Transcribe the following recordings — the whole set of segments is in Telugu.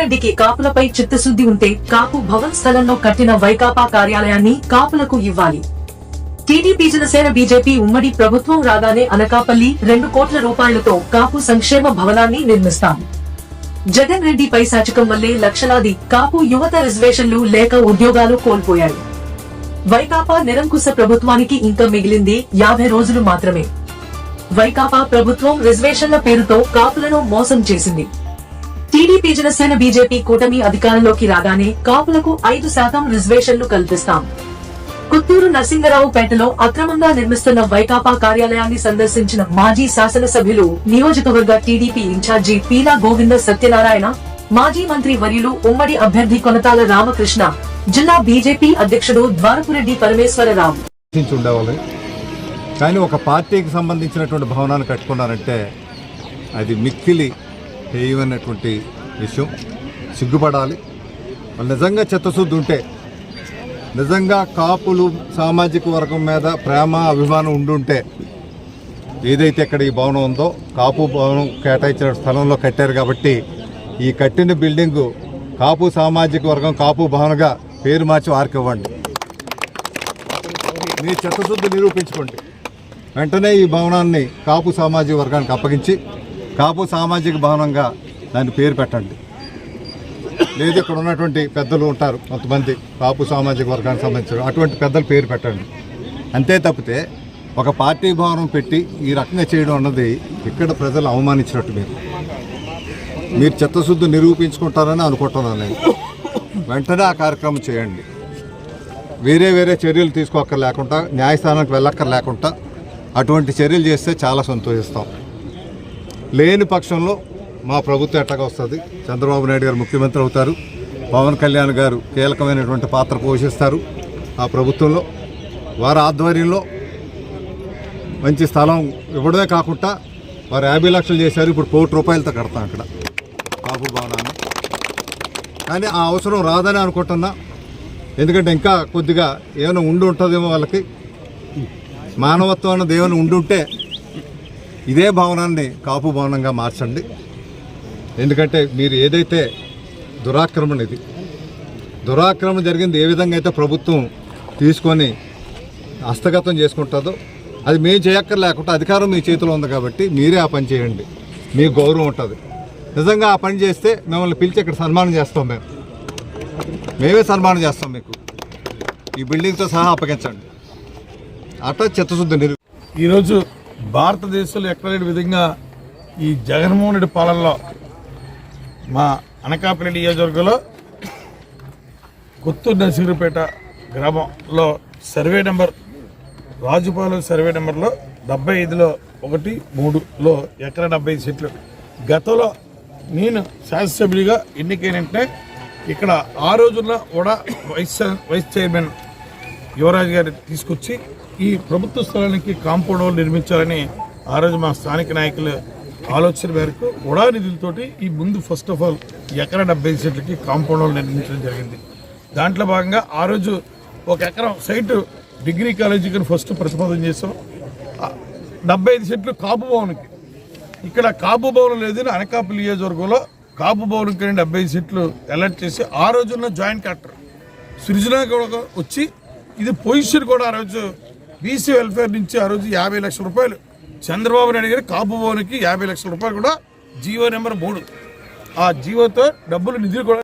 రెడ్డికి కాపులపై చిత్తశుద్ధి ఉంటే కాపు భవన్ స్థలంలో కట్టిన వైకాపా కార్యాలయాన్ని కాపులకు ఇవ్వాలి. టీడీపీ జనసేన బీజేపీ ఉమ్మడి ప్రభుత్వం రాగానే అనకాపల్లి రెండు కోట్ల రూపాయలతో కాపు సంక్షేమ భవనాన్ని నిర్మిస్తాం. జగన్ రెడ్డి పైశాచకం వల్లే లక్షలాది కాపు యువత రిజర్వేషన్లు లేక ఉద్యోగాలు కోల్పోయాయి. వైకాపా నిరంకుశ ప్రభుత్వానికి ఇంకా మిగిలింది యాభై రోజులు మాత్రమే. వైకాపా ప్రభుత్వం రిజర్వేషన్ల పేరుతో కాపులను మోసం చేసింది. టీడీపీ జనసేన బీజేపీ కూటమి అధికారంలోకి రాగానే కాపులకు ఐదు శాతం రిజర్వేషన్లు కల్పిస్తాం. కుత్తూరు నరసింగరావుపేటలో అక్రమంగా నిర్మిస్తున్న వైకాపా కార్యాలయాన్ని సందర్శించిన మాజీ శాసనసభ్యులు నియోజకవర్గ టీడీపీ ఇన్ఛార్జి పీలా గోవింద సత్యనారాయణ మాజీ మంత్రి వర్యులు ఉమ్మడి అభ్యర్థి కొనతాల రామకృష్ణ జిల్లా బీజేపీ అధ్యక్షుడు ద్వారపురెడ్డి పరమేశ్వరరావు. ఉండేవాళ్ళు కానీ ఒక పార్టీకి సంబంధించినటువంటి భవనాన్ని కట్టుకున్నారంటే అది మిక్కిలి చేయమన్నటువంటి విషయం? సిగ్గుపడాలి. నిజంగా చిత్తశుద్ధి ఉంటే నిజంగా కాపులు సామాజిక వర్గం మీద ప్రేమ అభిమానం ఉండుంటే ఏదైతే ఇక్కడ ఈ భవనం ఉందో కాపు భవనం కేటాయించిన స్థలంలో కట్టారు కాబట్టి ఈ కట్టిన బిల్డింగు కాపు సామాజిక వర్గం కాపు భవన్గా పేరు మార్చి వారికి ఇవ్వండి. మీ చిత్తశుద్ధి నిరూపించుకోండి. వెంటనే ఈ భవనాన్ని కాపు సామాజిక వర్గానికి అప్పగించి కాపు సామాజిక భవనంగా దాని పేరు పెట్టండి. లేదు ఇక్కడ ఉన్నటువంటి పెద్దలు ఉంటారు కొంతమంది కాపు సామాజిక వర్గానికి సంబంధించిన అటువంటి పెద్దలు పేరు పెట్టండి. అంతే తప్పితే ఒక పార్టీ భవనం పెట్టి ఈ రకంగా చేయడం అన్నది ఇక్కడ ప్రజలు అవమానించినట్టు మీరు. మీరు చిత్తశుద్ధి నిరూపించుకుంటారని అనుకుంటున్నాను నేను. వెంటనే ఆ కార్యక్రమం చేయండి. వేరే వేరే చర్యలు తీసుకోక్కర్లేకుండా న్యాయస్థానానికి వెళ్ళక్కర్లేకుండా అటువంటి చర్యలు చేస్తే చాలా సంతోషిస్తాం. లేని పక్షంలో మా ప్రభుత్వం ఎట్టగా వస్తుంది? చంద్రబాబు నాయుడు గారు ముఖ్యమంత్రి అవుతారు. పవన్ కళ్యాణ్ గారు కీలకమైనటువంటి పాత్ర పోషిస్తారు ఆ ప్రభుత్వంలో. వారి ఆధ్వర్యంలో మంచి స్థలం ఇవ్వడమే కాకుండా వారు యాభై లక్షలు చేశారు. ఇప్పుడు కోటి రూపాయలతో కడతాం అక్కడ. బాబు భవనాన్ని. కానీ ఆ అవసరం రాదని అనుకుంటున్నా. ఎందుకంటే ఇంకా కొద్దిగా ఏమైనా ఉండి ఉంటుందేమో వాళ్ళకి. మానవత్వం అన్నది ఏమైనా ఉండుంటే ఇదే భవనాన్ని కాపు భవనంగా మార్చండి. ఎందుకంటే మీరు ఏదైతే దురాక్రమణ ఇది దురాక్రమణ జరిగింది ఏ విధంగా అయితే ప్రభుత్వం తీసుకొని హస్తగతం చేసుకుంటుందో అది మేము చేయక్కర్ లేకుండా అధికారం మీ చేతిలో ఉంది కాబట్టి మీరే ఆ పని చేయండి. మీకు గౌరవం ఉంటుంది. నిజంగా ఆ పని చేస్తే మిమ్మల్ని పిలిచి ఇక్కడ సన్మానం చేస్తాం మేము. మేమే సన్మానం చేస్తాం మీకు. ఈ బిల్డింగ్తో సహా అప్పగించండి. అట్లా చిత్తశుద్ధి నిరు ఈరోజు భారతదేశంలో ఎక్కడ లేని విధంగా ఈ జగన్మోహన్ రెడ్డి పాలనలో మా అనకాపల్లి నియోజకవర్గంలో కొత్తూరు నరసింహపేట గ్రామంలో సర్వే నెంబర్ రాజుపాలెం సర్వే నెంబర్లో డెబ్బై ఐదులో ఒకటి మూడులో ఎకరా డెబ్బై ఐదు సెట్లు. గతంలో నేను శాసనసభ్యుడిగా ఎన్నికైనంటే ఇక్కడ ఆ రోజున కూడా వైస్ వైస్ చైర్మన్ యువరాజు గారి తీసుకొచ్చి ఈ ప్రభుత్వ స్థలానికి కాంపౌండ్ వాల్ నిర్మించాలని ఆ రోజు మా స్థానిక నాయకులు ఆలోచన మేరకు ఉడా నిధులతోటి ఈ ముందు ఫస్ట్ ఆఫ్ ఆల్ ఎకరా డెబ్బై ఐదు సెట్లకి కాంపౌండ్ వాల్ నిర్మించడం జరిగింది. దాంట్లో భాగంగా ఆ రోజు ఒక ఎకరం సైట్ డిగ్రీ కాలేజీకి ఫస్ట్ ప్రతిపాదన చేసాం డెబ్బై ఐదు సెట్లు కాపు భవన్కి. ఇక్కడ కాపు భవనం లేదని అనకాపల్లి నియోజకవర్గంలో కాపు భవన్కి డెబ్బై ఐదు సెట్లు అలర్ట్ చేసి ఆ రోజున్న జాయింట్ కలెక్టర్. సృజన కూడా వచ్చి ఇది పొజిషన్ కూడా ఆ రోజు బీసీ వెల్ఫేర్ నుంచి ఆ రోజు యాభై లక్షల రూపాయలు. చంద్రబాబు నాయుడు గారి కాపు భవన్కి యాభై లక్షల రూపాయలు కూడా జీవో నెంబర్ మూడు. ఆ జీవోతో డబ్బులు నిధులు కూడా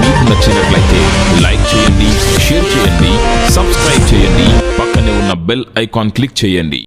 మీకు నచ్చినట్లయితే లైక్ చేయండి షేర్ చేయండి సబ్స్క్రైబ్ చేయండి పక్కనే ఉన్న బెల్ ఐకాన్ క్లిక్ చేయండి.